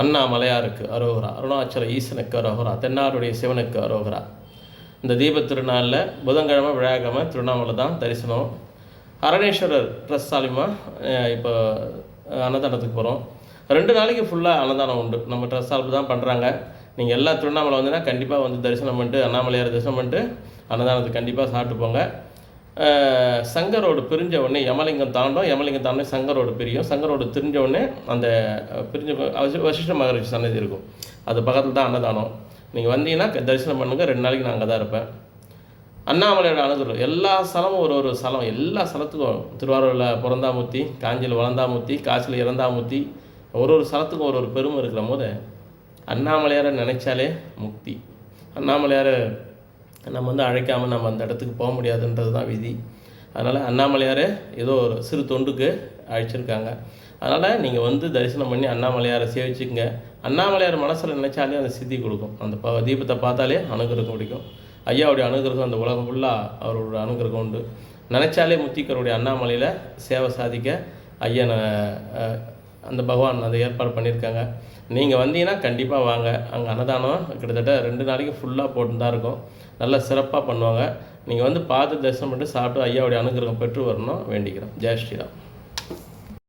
அண்ணாமலையாருக்கு அரோகரா அருணாச்சல ஈசனுக்கு அரோகரா தென்னாருடைய சிவனுக்கு அரோகரா. இந்த தீபத் திருநாளில் புதன்கிழமை விழாக்கிழமை திருவண்ணாமலை தான் தரிசனம். அரணேஸ்வரர் ட்ரெஸ் சாலிமா இப்போ அன்னதானத்துக்கு போகிறோம் ரெண்டு நாளைக்கு ஃபுல்லாக அன்னதானம் உண்டு. நம்ம ட்ரெஸ் சால்பு தான் பண்ணுறாங்க நீங்கள் எல்லா திருவண்ணாமலை வந்தீங்கன்னா கண்டிப்பாக வந்து தரிசனம் பண்ணிட்டு அண்ணாமலையார் தரிசனம் பண்ணிட்டு அன்னதானத்துக்கு கண்டிப்பாக சாப்பிட்டு போங்க. சங்கரோடு பிரிஞ்ச உடனே யமலிங்கம் தாண்டும். யமலிங்கம் தாண்டி சங்கரோடு பிரியும். சங்கரோடு தெரிஞ்ச உடனே அந்த பிரிஞ்ச வசிஷ்ட மகரிஷி சன்னதி இருக்கும். அது பக்கத்தில் தான் அன்னதானம். நீங்கள் வந்தீங்கன்னா தரிசனம் பண்ணுங்கள் ரெண்டு நாளைக்கு நான் அங்கே தான் இருப்பேன். அண்ணாமலையோட அணுகுறோம் எல்லா ஸ்தலமும் ஒரு ஒரு ஸ்தலம். எல்லா ஸ்தலத்துக்கும் திருவாரூரில் பிறந்தாமூர்த்தி காஞ்சியில் வளர்ந்தாமூர்த்தி காசியில் இறந்தாமூர்த்தி ஒரு ஒரு ஸ்தலத்துக்கும் ஒரு ஒரு பெருமை இருக்கிற போது அண்ணாமலையாரை நினைச்சாலே முக்தி. அண்ணாமலையாரை நம்ம வந்து அழைக்காமல் நம்ம அந்த இடத்துக்கு போக முடியாதுன்றது தான் விதி. அதனால் அண்ணாமலையாரே ஏதோ ஒரு சிறு தொண்டுக்கு அழைச்சிருக்காங்க. அதனால் நீங்கள் வந்து தரிசனம் பண்ணி அண்ணாமலையாரை சேவிச்சுக்கங்க. அண்ணாமலையார் மனசில் நினைச்சாலே அந்த சித்தி கொடுக்கும். அந்த ப தீபத்தை பார்த்தாலே அனுகிரகம் பிடிக்கும் ஐயாவுடைய அனுகிரகம் அந்த உலகம் ஃபுல்லாக அவரோட அனுகிரகம் உண்டு. நினைச்சாலே முத்திக்கருடைய அண்ணாமலையில் சேவை சாதிக்க ஐயனை அந்த பகவான் அதை ஏற்பாடு பண்ணியிருக்காங்க. நீங்கள் வந்தீங்கன்னா கண்டிப்பாக வாங்க. அங்கே அன்னதானம் கிட்டத்தட்ட ரெண்டு நாளைக்கு ஃபுல்லாக போட்டு தான் இருக்கும். நல்லா சிறப்பாக பண்ணுவாங்க. நீங்கள் வந்து பார்த்து தரிசனம் பண்ணிட்டு சாப்பிட்டு ஐயாவுடைய அனுகிரகம் பெற்று வரணும். வேண்டிக்கிறோம். ஜெய் ஸ்ரீராம்.